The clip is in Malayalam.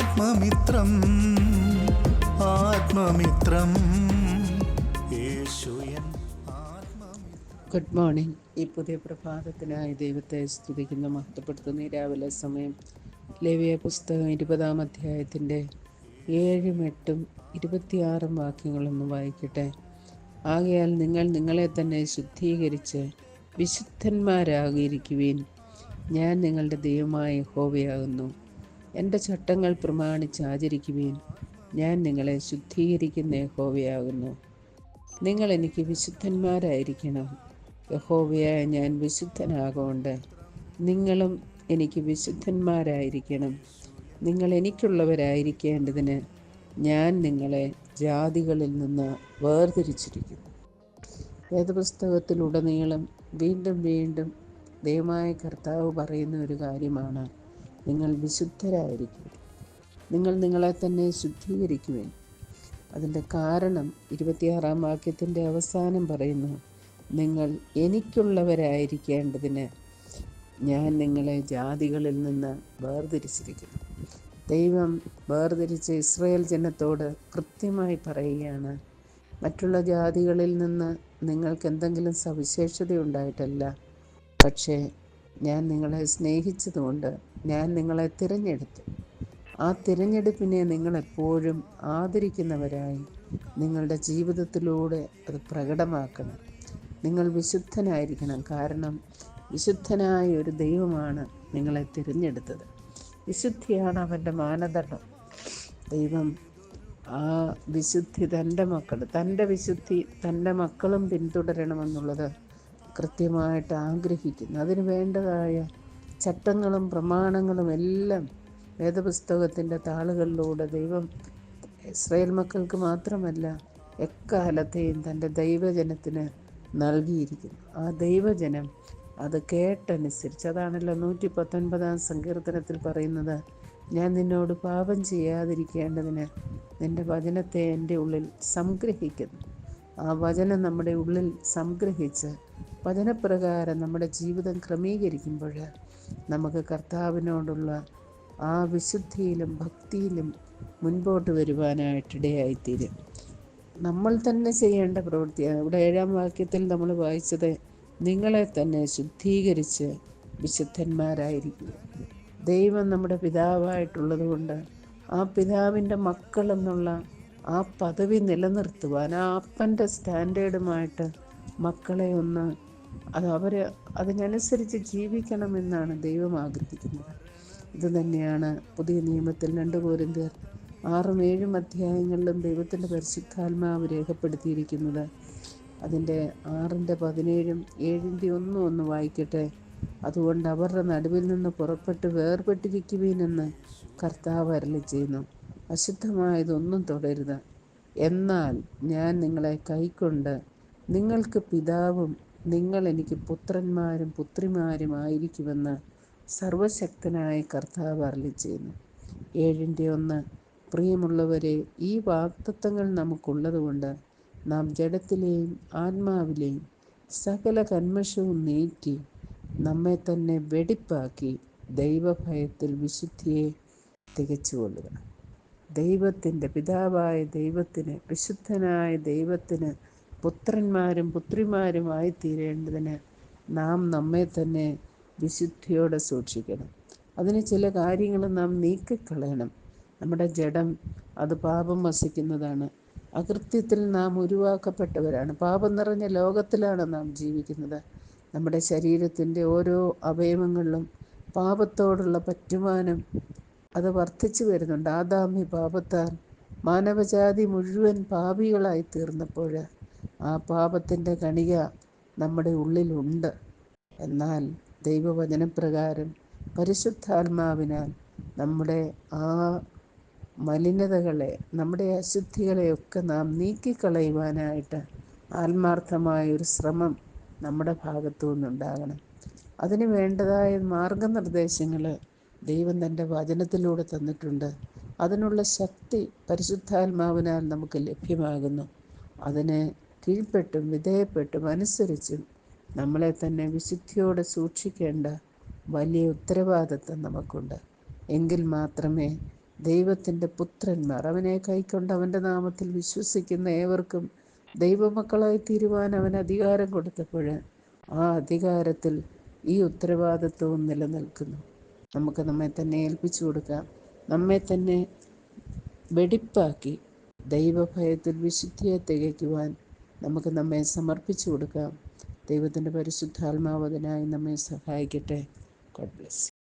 ആത്മമിത്രം ആത്മമിത്രം. ഗുഡ് മോർണിംഗ് ഈ പുതിയ പ്രഭാതത്തിനായി ദൈവത്തെ സ്തുതിക്കുന്ന. മഹത്വപ്പെടുത്തുന്ന രാവിലെ സമയം. ലേവിയ പുസ്തകം ഇരുപതാം അധ്യായത്തിന്റെ ഏഴും എട്ടും ഇരുപത്തിയാറും വാക്യങ്ങളൊന്ന് വായിക്കട്ടെ. ആകയാൽ നിങ്ങൾ നിങ്ങളെ തന്നെ ശുദ്ധീകരിച്ച് വിശുദ്ധന്മാരാകിയിരിക്കുവീൻ. ഞാൻ നിങ്ങളുടെ ദൈവമായ ഹോവയാകുന്നു എന്റെ ചട്ടങ്ങൾ പ്രമാണിച്ച് ആചരിക്കുവീൻ ഞാൻ നിങ്ങളെ ശുദ്ധീകരിക്കുന്ന യഹോവയാകുന്നു. നിങ്ങൾ എനിക്ക് വിശുദ്ധന്മാരായിരിക്കണം. യഹോവയായ ഞാൻ വിശുദ്ധനാകൊണ്ട് നിങ്ങളും എനിക്ക് വിശുദ്ധന്മാരായിരിക്കണം. നിങ്ങൾ എനിക്കുള്ളവരായിരിക്കേണ്ടതിന് ഞാൻ നിങ്ങളെ ജാതികളിൽ നിന്ന് വേർതിരിച്ചിരിക്കുന്നു. വേദപുസ്തകത്തിലുടനീളം വീണ്ടും വീണ്ടും ദൈവമായ കർത്താവ് പറയുന്ന ഒരു കാര്യമാണ്. നിങ്ങൾ വിശുദ്ധരായിരിക്കും നിങ്ങൾ നിങ്ങളെ തന്നെ ശുദ്ധീകരിക്കുവേൻ. അതിന്റെ കാരണം ഇരുപത്തിയാറാം വാക്യത്തിന്റെ അവസാനം പറയുന്നു നിങ്ങൾ എനിക്കുള്ളവരായിരിക്കേണ്ടതിന് ഞാൻ നിങ്ങളെ ജാതികളിൽ നിന്ന് വേർതിരിച്ചിരിക്കുന്നു. ദൈവം വേർതിരിച്ച ഇസ്രയേൽ ജനത്തോട് കൃത്യമായി പറയുകയാണ് മറ്റുള്ള ജാതികളിൽ നിന്ന് നിങ്ങൾക്ക് എന്തെങ്കിലും സവിശേഷതയുണ്ടായിട്ടല്ല പക്ഷേ ഞാൻ നിങ്ങളെ സ്നേഹിച്ചതുകൊണ്ട് ഞാൻ നിങ്ങളെ തിരഞ്ഞെടുത്തു. ആ തിരഞ്ഞെടുപ്പിനെ നിങ്ങളെപ്പോഴും ആദരിക്കുന്നവരായി നിങ്ങളുടെ ജീവിതത്തിലൂടെ അത് പ്രകടമാക്കണം. നിങ്ങൾ വിശുദ്ധനായിരിക്കണം. കാരണം വിശുദ്ധനായ ഒരു ദൈവമാണ് നിങ്ങളെ തിരഞ്ഞെടുത്തത്. വിശുദ്ധിയാണ് അവന്റെ മാനദണ്ഡം. ദൈവം ആ വിശുദ്ധി തന്റെ മക്കൾ തന്റെ വിശുദ്ധി തന്റെ മക്കളും പിന്തുടരണമെന്നുള്ളത് കൃത്യമായിട്ട് ആഗ്രഹിക്കുന്നു. അതിന് വേണ്ടതായ ചട്ടങ്ങളും പ്രമാണങ്ങളും എല്ലാം വേദപുസ്തകത്തിന്റെ താളുകളിലൂടെ ദൈവം ഇസ്രയേൽ മക്കൾക്ക് മാത്രമല്ല എക്കാലത്തെയും തന്റെ ദൈവജനത്തിന് നൽകിയിരിക്കുന്നു. ആ ദൈവജനം അത് കേട്ടനുസരിച്ച് അതാണല്ലോ നൂറ്റി പത്തൊൻപതാം സങ്കീർത്തനത്തിൽ പറയുന്നത് ഞാൻ നിന്നോട് പാപം ചെയ്യാതിരിക്കേണ്ടതിന് നിന്റെ വചനത്തെ എന്റെ ഉള്ളിൽ സംഗ്രഹിക്കുന്നു. ആ വചനം നമ്മുടെ ഉള്ളിൽ സംഗ്രഹിച്ച് വചനപ്രകാരം നമ്മുടെ ജീവിതം ക്രമീകരിക്കുമ്പോൾ നമുക്ക് കർത്താവിനോടുള്ള ആ വിശുദ്ധിയിലും ഭക്തിയിലും മുൻപോട്ട് വരുവാനായിട്ടിടയായിത്തീരും. നമ്മൾ തന്നെ ചെയ്യേണ്ട പ്രവൃത്തിയാണ് ഇവിടെ ഏഴാം വാക്യത്തിൽ നമ്മൾ വായിച്ചത് നിങ്ങളെ തന്നെ ശുദ്ധീകരിച്ച് വിശുദ്ധന്മാരായിരിക്കും. ദൈവം നമ്മുടെ പിതാവായിട്ടുള്ളത് കൊണ്ട് ആ പിതാവിന്റെ മക്കൾ എന്നുള്ള ആ പദവി നിലനിർത്തുവാൻ ആ അപ്പന്റെ സ്റ്റാൻഡേർഡുമായിട്ട് മക്കളെ ഒന്ന് അത് അവർ അതിനനുസരിച്ച് ജീവിക്കണമെന്നാണ് ദൈവം ആഗ്രഹിക്കുന്നത്. ഇത് തന്നെയാണ് പുതിയ നിയമത്തിൽ രണ്ട് പേർ ആറും ഏഴും അധ്യായങ്ങളിലും ദൈവത്തിന്റെ പരിശുദ്ധാത്മാവ് രേഖപ്പെടുത്തിയിരിക്കുന്നത്. അതിന്റെ ആറിന്റെ പതിനേഴും ഏഴിന്റെ ഒന്നും ഒന്ന് വായിക്കട്ടെ. അതുകൊണ്ട് അവരുടെ നടുവിൽ നിന്ന് പുറപ്പെട്ട് വേർപെട്ടിരിക്കുവീനെന്ന് കർത്താവ് അരളി ചെയ്യുന്നു. അശുദ്ധമായതൊന്നും തൊടരുത്. എന്നാൽ ഞാൻ നിങ്ങളെ കൈക്കൊണ്ട് നിങ്ങൾക്ക് പിതാവും നിങ്ങൾ എനിക്ക് പുത്രന്മാരും പുത്രിമാരും ആയിരിക്കുമെന്ന് സർവശക്തനായ കർത്താവ് അരളി ചെയ്യുന്നു. ഏഴിന്റെ ഒന്ന് പ്രിയമുള്ളവരെ ഈ വാക്തത്വങ്ങൾ നമുക്കുള്ളതുകൊണ്ട് നാം ജഡത്തിലെയും ആത്മാവിലെയും സകല കന്മഷവും നീക്കി നമ്മെ തന്നെ വെടിപ്പാക്കി ദൈവഭയത്തിൽ വിശുദ്ധിയെ തികച്ചുകൊള്ളുക. ദൈവത്തിന്റെ പിതാവായ ദൈവത്തിന് വിശുദ്ധനായ ദൈവത്തിന് പുത്രന്മാരും പുത്രിമാരുമായി തീരേണ്ടതിന് നാം നമ്മെ തന്നെ വിശുദ്ധിയോടെ സൂക്ഷിക്കണം. അതിന് ചില കാര്യങ്ങൾ നാം നീക്കിക്കളയണം. നമ്മുടെ ജഡം അത് പാപം വസിക്കുന്നതാണ്. അകൃത്യത്തിൽ നാം ഉരുവാക്കപ്പെട്ടവരാണ്. പാപം നിറഞ്ഞ ലോകത്തിലാണ് നാം ജീവിക്കുന്നത്. നമ്മുടെ ശരീരത്തിന്റെ ഓരോ അവയവങ്ങളിലും പാപത്തോടുള്ള പറ്റുമാനം അത് വർദ്ധിച്ചു വരുന്നുണ്ട്. ആദാമി പാപത്താൽ മാനവജാതി മുഴുവൻ പാപികളായി തീർന്നപ്പോൾ ആ പാപത്തിന്റെ കണിക നമ്മുടെ ഉള്ളിലുണ്ട്. എന്നാൽ ദൈവവചനപ്രകാരം പരിശുദ്ധാത്മാവിനാൽ നമ്മുടെ ആ മലിനതകളെ നമ്മുടെ അശുദ്ധികളെയൊക്കെ നാം നീക്കിക്കളയുവാനായിട്ട് ആത്മാർത്ഥമായ ഒരു ശ്രമം നമ്മുടെ ഭാഗത്തു നിന്നുണ്ടാകണം. അതിന് വേണ്ടതായ മാർഗനിർദ്ദേശങ്ങൾ ദൈവം തന്റെ വചനത്തിലൂടെ തന്നിട്ടുണ്ട്. അതിനുള്ള ശക്തി പരിശുദ്ധാത്മാവിനാൽ നമുക്ക് ലഭ്യമാകുന്നു. അതിനെ കീഴ്പ്പെട്ടും വിധേയപ്പെട്ടും അനുസരിച്ചും നമ്മളെ തന്നെ വിശുദ്ധിയോടെ സൂക്ഷിക്കേണ്ട വലിയ ഉത്തരവാദിത്വം നമുക്കുണ്ട്. എങ്കിൽ മാത്രമേ ദൈവത്തിന്റെ പുത്രന്മാർ അവനെ കൈക്കൊണ്ട് അവന്റെ നാമത്തിൽ വിശ്വസിക്കുന്ന ഏവർക്കും ദൈവമക്കളായി തീരുവാൻ അവൻ അധികാരം കൊടുത്തപ്പോൾ ആ അധികാരത്തിൽ ഈ ഉത്തരവാദിത്വവും നിലനിൽക്കുന്നു. നമുക്ക് നമ്മെ തന്നെ ഏൽപ്പിച്ചു കൊടുക്കാം നമ്മെ തന്നെ വെടിപ്പാക്കി ദൈവഭയത്തിൽ വിശുദ്ധിയെ തികയ്ക്കുവാൻ നമുക്ക് നമ്മെ സമർപ്പിച്ചു കൊടുക്കാം. ദൈവത്തിന്റെ പരിശുദ്ധാത്മാവ് അതിനായി നമ്മെ സഹായിക്കട്ടെ. God bless